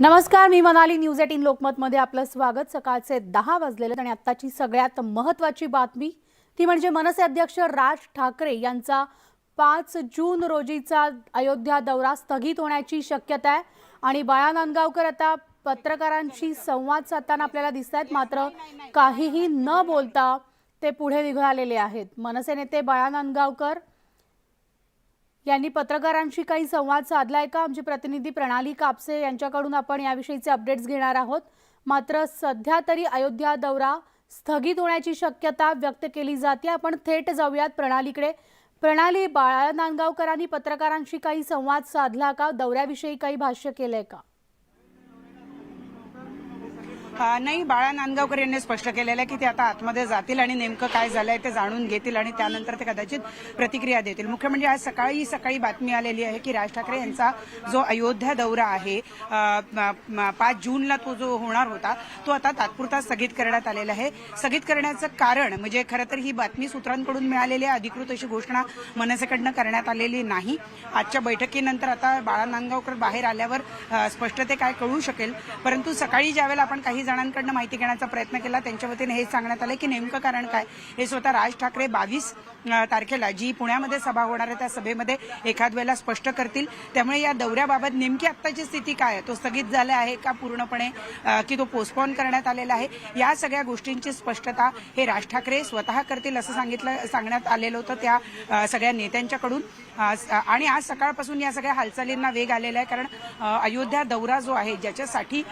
नमस्कार मी Manali news eighteen लोकमतमध्ये आपलं स्वागत. सकाळचे दहा वाजलेले आणि आत्ताची सगळ्यात महत्त्वाची बातमी ती म्हणजे मनसे अध्यक्ष राज ठाकरे यांचा पाच जून रोजीचा अयोध्या दौरा स्थगित होण्याची शक्यता आहे. आणि बाळा नांदगावकर आता पत्रकारांशी संवाद साधताना आपल्याला दिसत आहेत. मात्र काहीही न बोलता ते पुढे निघालेले आहेत. मनसे नेते बाळा नांदगावकर यांनी पत्रकारांशी काही संवाद साधलाय का? आमची प्रतिनिधी प्रणाली कापसे यांच्याकडून आपण याविषयीचे अपडेट्स घेणार आहोत. मात्र सध्या तरी अयोध्या दौरा स्थगित होण्याची शक्यता व्यक्त केली जाते. आपण थेट जाऊयात प्रणालीकडे. प्रणाली बाळा नांदगावकरांनी पत्रकारांशी काही संवाद साधला का? दौऱ्याविषयी काही भाष्य केलंय का? नाही बाळा नांदगावकर यांनी स्पष्ट केलेलं आहे की ते आता आतमध्ये जातील आणि नेमकं काय झालंय ते जाणून घेतील आणि त्यानंतर ते कदाचित प्रतिक्रिया देतील. मुख्य म्हणजे आज सकाळी सकाळी बातमी आलेली आहे की राज ठाकरे यांचा जो अयोध्या दौरा आहे पाच जूनला तो जो होणार होता तो आता तात्पुरता स्थगित करण्यात आलेला आहे. स्थगित करण्याचं कारण म्हणजे खरं तर ही बातमी सूत्रांकडून मिळालेली आहे अधिकृत अशी घोषणा मनसेकडनं करण्यात आलेली नाही. आजच्या बैठकीनंतर आता बाळा नांदगावकर बाहेर आल्यावर स्पष्ट ते काय कळू शकेल. परंतु सकाळी ज्यावेळेला आपण काही जणांकडनं माहिती घेण्याचा प्रयत्न केला. त्यांच्या वतीने हे सांगण्यात आलं की नेमकं कारण काय? हे स्वतः राज ठाकरे बावीस तारखेला जी पुण्यामध्ये सभा होणार आहे त्या सभेमध्ये एखाद वेळेला स्पष्ट करतील. त्यामुळे या दौऱ्याबाबत नेमकी आत्ताची स्थिती काय आहे? तो स्थगित झाला आहे का पूर्णपणे? की तो पोस्टपोन करण्यात आलेला आहे? या सगळ्या गोष्टींची स्पष्टता हे राज ठाकरे स्वतः करतील असं सांगितलं सांगण्यात आलेलं होतं त्या सगळ्या नेत्यांच्याकडून. आणि आज सकाळपासून या सगळ्या हालचालींना वेग आलेला आहे. कारण अयोध्या दौरा जो आहे ज्याच्यासाठी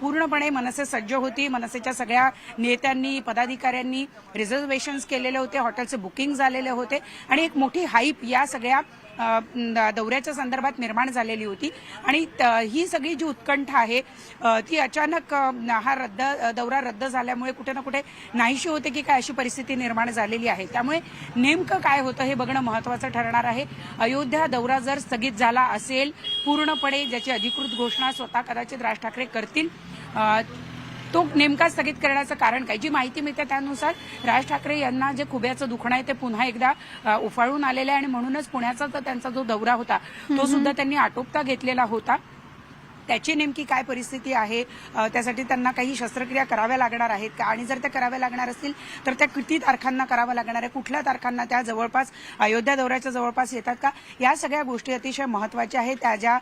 पूर्णपणे मनसे सज्ज होती. मनसेच्या सगळ्या नेत्यांनी पदाधिकाऱ्यांनी रिझर्वेशन्स केलेले होते. हॉटेलचे बुकिंग झालेले होते. आणि एक मोठी हाईप या सगळ्या दौऱ्याच्या संदर्भात निर्माण झालेली होती. आणि त- ही सगळी जी उत्कंठा आहे ती अचानक हा रद्द दौरा रद्द झाल्यामुळे कुठे ना कुठे नाहीशी होते की काय अशी परिस्थिती निर्माण झालेली आहे. त्यामुळे नेमकं काय होतं हे बघणं महत्वाचं ठरणार आहे. अयोध्या दौरा जर स्थगित झाला असेल पूर्णपणे ज्याची अधिकृत घोषणा स्वतः कदाचित राज ठाकरे करतील तो नेमका स्थगित करण्याचं कारण काय? जी माहिती मिळते त्यानुसार राज ठाकरे यांना जे खुब्याचं दुखणं आहे ते पुन्हा एकदा उफाळून आलेलं आहे आणि म्हणूनच पुण्याचा त्यांचा जो दौरा होता तो सुद्धा त्यांनी आटोपता घेतलेला होता. त्याची नेमकी काय परिस्थिती आहे? त्यासाठी त्यांना काही शस्त्रक्रिया कराव्या लागणार आहेत का? आणि जर त्या कराव्या लागणार असतील तर त्या किती तारखांना कराव्या लागणार आहे? कुठल्या तारखांना त्या जवळपास अयोध्या दौऱ्याच्या जवळपास येतात का? या सगळ्या गोष्टी अतिशय महत्त्वाच्या आहेत. त्या ज्या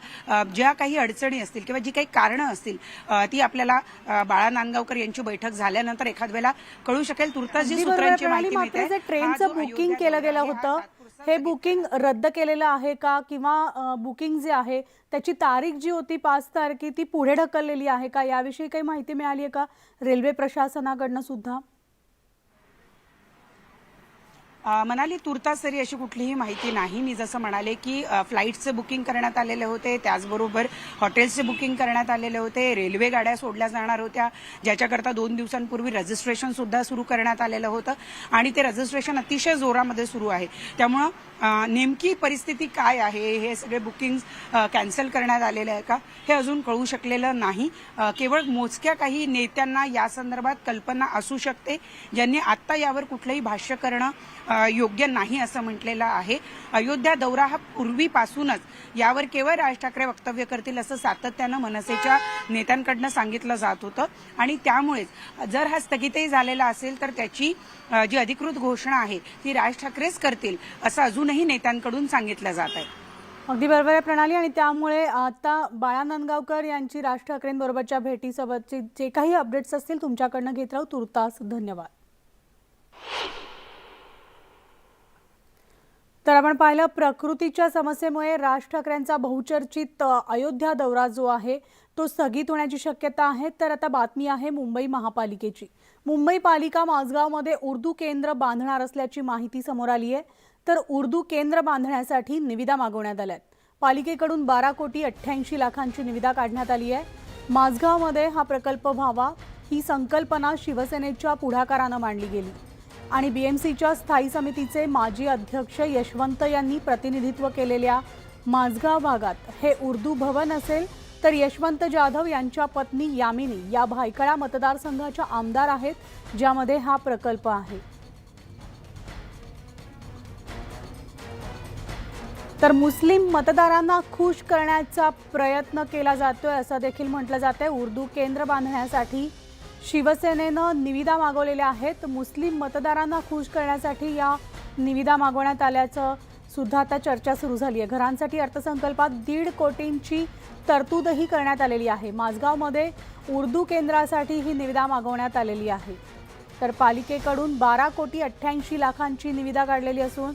ज्या काही अडचणी असतील किंवा जी काही कारणं असतील ती आपल्याला बाळा नांदगावकर यांची बैठक झाल्यानंतर एखाद वेळेला कळू शकेल. तुर्तास जी सूत्रांची माहिती मिळते ट्रेनचं बुकिंग केलं गेलं होतं हे बुकिंग रद्द केलेलं आहे का? किंवा बुकिंग जे आहे त्याची तारीख जी होती पाच तारखे ती पुढे ढकललेली आहे का? याविषयी काही माहिती मिळाली आहे का? रेल्वे प्रशासनाकडनं सुद्धा. मनाली तुर्तास तरी अशी कुठलीही माहिती नाही. मी जसं म्हणाले की फ्लाईटचे बुकिंग करण्यात आलेले होते त्याचबरोबर हॉटेल्सचे बुकिंग करण्यात आलेले होते रेल्वे गाड्या सोडल्या जाणार होत्या ज्याच्याकरता दोन दिवसांपूर्वी रजिस्ट्रेशन सुद्धा सुरू करण्यात आलेलं होतं आणि ते रजिस्ट्रेशन अतिशय जोरामध्ये सुरू आहे. त्यामुळं नेमकी परिस्थिती काय आहे हे सगळे बुकिंग कॅन्सल करण्यात आलेले आहे का हे अजून कळू शकलेलं नाही. केवळ मोजक्या काही नेत्यांना या संदर्भात कल्पना असू शकते ज्यांनी आत्ता यावर कुठलंही भाष्य करणं योग्य नाही असं म्हटलेलं आहे. अयोध्या दौरा हा पूर्वीपासूनच यावर केवळ राज ठाकरे वक्तव्य करतील असं सातत्यानं मनसेच्या नेत्यांकडनं सांगितलं जात होतं. आणि त्यामुळेच जर हा स्थगितही झालेला असेल तर त्याची जी अधिकृत घोषणा आहे ती राज ठाकरेच करतील असं अजूनही नेत्यांकडून सांगितलं जात आहे. अगदी बरोबर आहे प्रणाली आणि त्यामुळे आता बाळा नांदगावकर यांची राज ठाकरेंबरोबरच्या भेटीसोबतचे जे काही अपडेट्स असतील तुमच्याकडनं घेत राहू. तुर्तास धन्यवाद. तर आपण पाहिलं प्रकृतीच्या समस्येमुळे राज ठाकरेंचा बहुचर्चित अयोध्या दौरा जो आहे तो स्थगित होण्याची शक्यता आहे. तर आता बातमी आहे मुंबई महापालिकेची. मुंबई पालिका माझगावमध्ये उर्दू केंद्र बांधणार असल्याची माहिती समोर आली आहे. तर उर्दू केंद्र बांधण्यासाठी निविदा मागवण्यात आल्या आहेत. पालिकेकडून बारा कोटी अठ्ठ्याऐंशी लाखांची निविदा काढण्यात आली आहे. माझगावमध्ये हा प्रकल्प व्हावा ही संकल्पना शिवसेनेच्या पुढाकारानं मांडली गेली. आणि बीएमसीच्या स्थायी समितीचे माजी अध्यक्ष यशवंत यांनी प्रतिनिधित्व केलेल्या माझगाव भागात हे उर्दू भवन असेल तर यशवंत जाधव यांच्या पत्नी यामिनी या भायखळा मतदारसंघाच्या आमदार आहेत ज्यामध्ये हा प्रकल्प आहे. तर मुस्लिम मतदारांना खुश करण्याचा प्रयत्न केला जातोय असं देखील म्हटलं जात आहे उर्दू केंद्र बांधण्यासाठी शिवसेनेनं निविदा मागवलेल्या आहेत. मुस्लिम मतदारांना खुश करण्यासाठी या निविदा मागवण्यात आल्याचं सुद्धा आता चर्चा सुरू झाली आहे घरांसाठी अर्थसंकल्पात दीड कोटींची तरतूदही करण्यात आलेली आहे. माझगावमध्ये उर्दू केंद्रासाठी ही निविदा मागवण्यात आलेली आहे. तर पालिकेकडून बारा कोटी अठ्ठ्याऐंशी लाखांची निविदा काढलेली असून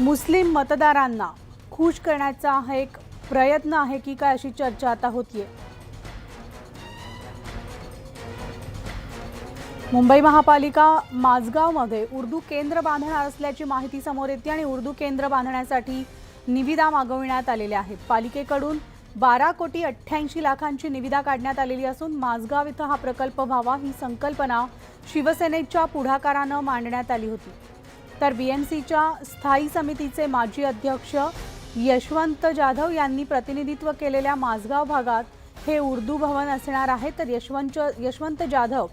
मुस्लिम मतदारांना खुश करण्याचा हा एक प्रयत्न आहे की काय अशी चर्चा आता होतीये. मुंबई महापालिका माझगावमध्ये उर्दू केंद्र बांधणार असल्याची माहिती समोर येते आणि उर्दू केंद्र बांधण्यासाठी निविदा मागविण्यात आलेल्या आहेत. पालिकेकडून बारा कोटी अठ्ठ्याऐंशी लाखांची निविदा काढण्यात आलेली असून माझगाव इथं हा प्रकल्प व्हावा ही संकल्पना शिवसेनेच्या पुढाकारानं मांडण्यात आली होती. तर बीएमसीच्या स्थायी समितीचे माजी अध्यक्ष यशवंत जाधव यांनी प्रतिनिधित्व केलेल्या माझगाव भागात हे उर्दू भवन असणार आहे. तर यशवंत यशवंत जाधव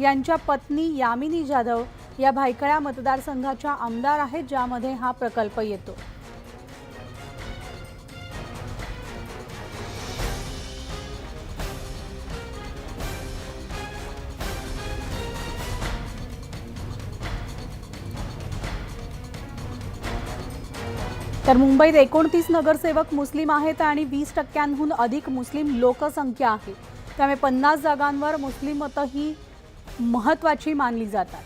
यांच्या पत्नी यामिनी जाधव या भायखळा मतदारसंघाच्या आमदार आहेत ज्यामध्ये हा प्रकल्प येतो. तर मुंबईत एकोणतीस नगरसेवक मुस्लिम आहेत आणि वीस टक्क्यांहून अधिक मुस्लिम लोकसंख्या आहे. त्यामुळे पन्नास जागांवर मुस्लिम मतं ही महत्त्वाची मानली जातात.